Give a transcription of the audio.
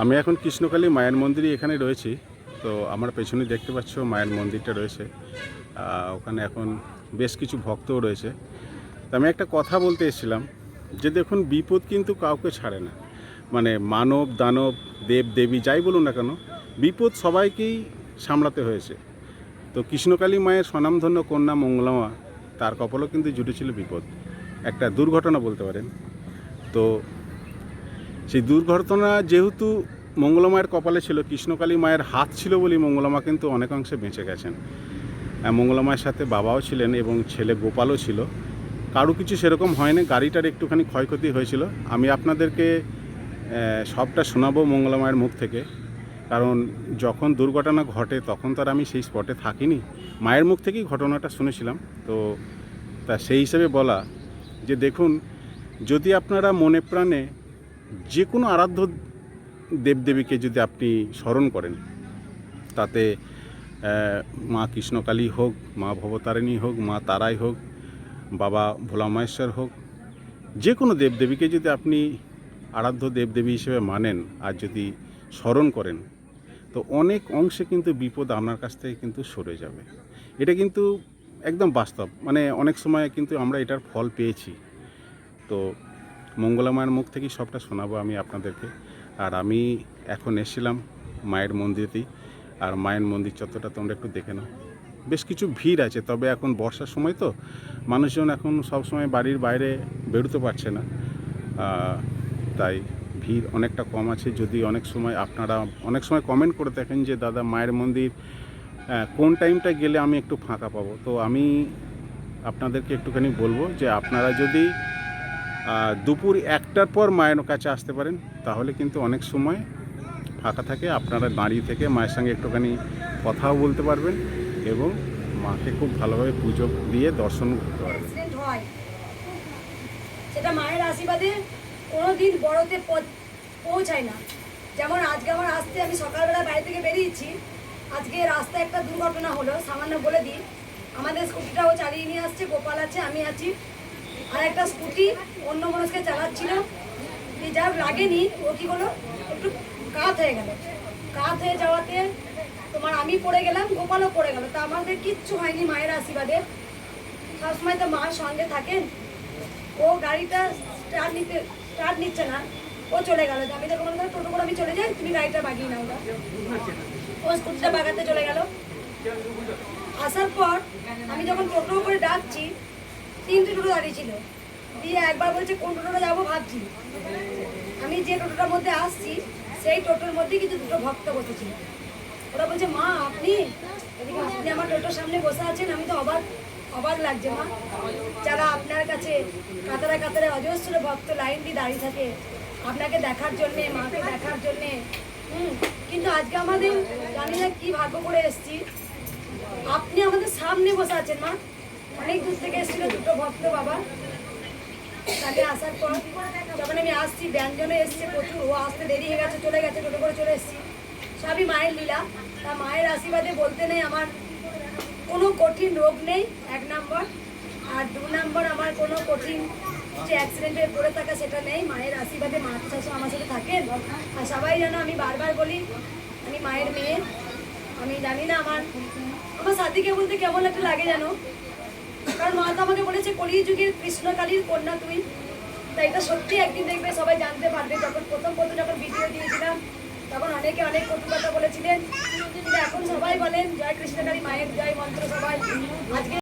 আমি এখন কৃষ্ণকালী মায়ের মন্দিরই এখানে রয়েছি। তো আমার পেছনে দেখতে পাচ্ছ মায়ের মন্দিরটা রয়েছে। ওখানে এখন বেশ কিছু ভক্তও রয়েছে। তো আমি একটা কথা বলতে এসেছিলাম যে দেখুন, বিপদ কিন্তু কাউকে ছাড়ে না। মানে মানব, দানব, দেব, দেবী, যাই বলুন না কেন, বিপদ সবাইকেই সামলাতে হয়েছে। তো কৃষ্ণকালী মায়ের স্বনামধন্য কন্যা মঙ্গলামা, তার কপালও কিন্তু জুটেছিল বিপদ। একটা দুর্ঘটনা বলতে পারেন। তো সেই দুর্ঘটনা যেহেতু মঙ্গলমায়ের কপালে ছিল, কৃষ্ণকালী মায়ের হাত ছিল বলেই মঙ্গলমা কিন্তু অনেকাংশে বেঁচে গেছেন। মঙ্গলমায়ের সাথে বাবাও ছিলেন এবং ছেলে গোপালও ছিল। কারও কিছু সেরকম হয়নি, গাড়িটার একটুখানি ক্ষয়ক্ষতি হয়েছিল। আমি আপনাদেরকে সবটা শোনাবো মঙ্গলমায়ের মুখ থেকে। কারণ যখন দুর্ঘটনা ঘটে তখন তো আর আমি সেই স্পটে থাকিনি। মায়ের মুখ থেকেই ঘটনাটা শুনেছিলাম। তো তা সেই হিসেবে বলা যে দেখুন, যদি আপনারা মনে প্রাণে যে কোনো আরাধ্য দেবদেবীকে যদি আপনি স্মরণ করেন, তাতে মা কৃষ্ণকালী হোক, মা ভবতারিণী হোক, মা তারাই হোক, বাবা ভোলা মহেশ্বর হোক যে কোনো দেবদেবীকে যদি আপনি আরাধ্য দেবদেবী হিসেবে মানেন আর যদি স্মরণ করেন, তো অনেক অংশে কিন্তু বিপদ আপনার কাছ থেকে কিন্তু সরে যাবে। এটা কিন্তু একদম বাস্তব। মানে অনেক সময় কিন্তু আমরা এটার ফল পেয়েছি। তো মঙ্গলা মায়ের মুখ থেকেই সবটা শোনাবো আমি আপনাদেরকে। আর আমি এখন এসেছিলাম মায়ের মন্দিরেতেই। আর মায়ের মন্দির চত্বরটা তোমরা একটু দেখে নাও। বেশ কিছু ভিড় আছে, তবে এখন বর্ষার সময় তো মানুষজন এখন সব সময় বাড়ির বাইরে বেরোতে পারছে না। তাই ভিড় অনেকটা কম আছে। যদি অনেক সময় আপনারা অনেক সময় কমেন্ট করে থাকেন যে, দাদা, মায়ের মন্দির কোন টাইমটা গেলে আমি একটু ফাঁকা পাবো? তো আমি আপনাদেরকে একটুখানি বলব যে, আপনারা যদি দুপুর একটার পর মায়ের কাছে আসতে পারেন, তাহলে কিন্তু অনেক সময় ফাঁকা থাকে। আপনারা দাঁড়িয়ে থেকে মায়ের সঙ্গে একটুখানি কথাও বলতে পারবেন এবং মাকে খুব ভালোভাবে পুজো দিয়ে দর্শন করতে পারবেন। সেটা মায়ের আশীর্বাদে কোনো দিন বড়তে পৌঁছায় না। যেমন আজকে আমার আসতে আমি সকালবেলা বাড়ি থেকে বেরিয়েছি, আজকে রাস্তায় একটা দুর্ঘটনা হলো, সামান্য বলে দিই। আমাদের স্কুটিটাও চালিয়ে নিয়ে আসছে, গোপাল আছে, আমি আছি। আর একটা স্কুটি, অন্য মানুষকে চালাচ্ছিল। যার লাগেনি, ও কি হলো একটু কাত হয়ে গেল। কাত হয়ে যাওয়াতে তোমার আমি পড়ে গেলাম, গোপালও পড়ে গেল। তা আমাদের কিচ্ছু হয়নি মায়ের আশীর্বাদে। সবসময় তো মার সঙ্গে থাকেন। ও গাড়িটা স্টার্ট নিতে, স্টার্ট নিচ্ছে না। ও চলে গেল। আমি যখন বললাম, টোটো করে আমি চলে যাই, তুমি গাড়িটা বাগিয়ে নাও। ও স্কুটিটা বাগাতে চলে গেল। আসার পর আমি যখন টোটো করে ডাকছি তিনটে টোটো দাঁড়িয়ে ছিল। দিয়ে একবার বলছে, কোন টোটোটা যাব? ভাবছি। আমি যে টোটোটার মধ্যে আসছি, সেই টোটোর মধ্যে কিছু দুটো ভক্ত বসেছিল। ওরা বলছে, মা, আপনি? আপনি আমার টোটোর সামনে বসে আছেন, আমি তো অবাক অবাক লাগছে, মা। যারা আপনার কাছে কাতারে কাতারে অজস্র ভক্ত লাইন দিয়ে দাঁড়িয়ে থাকে, আপনাকে দেখার জন্যে, মাকে দেখার জন্যে, হুম, কিন্তু আজকে আমাদের জানি না কি ভাগ্য করে এসেছি। আপনি আমাদের সামনে বসে আছেন, মা। অনেক দূর থেকে এসেছিল দুটো ভক্ত বাবা। তাকে আসার পর যখন আমি আসছি ব্যঞ্জনে এসছে প্রচুর। ও আসতে দেরি হয়ে গেছে, চলে গেছে, টোটো করে চলে এসেছি। সবই মায়ের লীলা। তা মায়ের আশীর্বাদে বলতে নেই, আমার কোনো কঠিন রোগ নেই, এক নম্বর। আর দু নম্বর, আমার কোনো কঠিন যে অ্যাক্সিডেন্টে পড়ে থাকা সেটা নেই। মায়ের আশীর্বাদে মা শাশু আমার সাথে থাকেন। আর সবাই যেন আমি বারবার বলি, আমি মায়ের মেয়ে। আমি জানি না আমার আমার সাথীকে বলতে কেমন একটা লাগে জানো কারণ মা তো আমাকে বলেছে কলি যুগের কৃষ্ণকালীর কন্যা তুই। তাই এটা সত্যি একদিন দেখবে, সবাই জানতে পারবে। যখন প্রথম প্রথম যখন ভিডিও দিয়েছিলাম, তখন অনেকে অনেক কথা বলেছিলেন। কিন্তু এখন সবাই বলেন, জয় কৃষ্ণকালী মায়ের জয় মন্ত্র সবাই। আজকে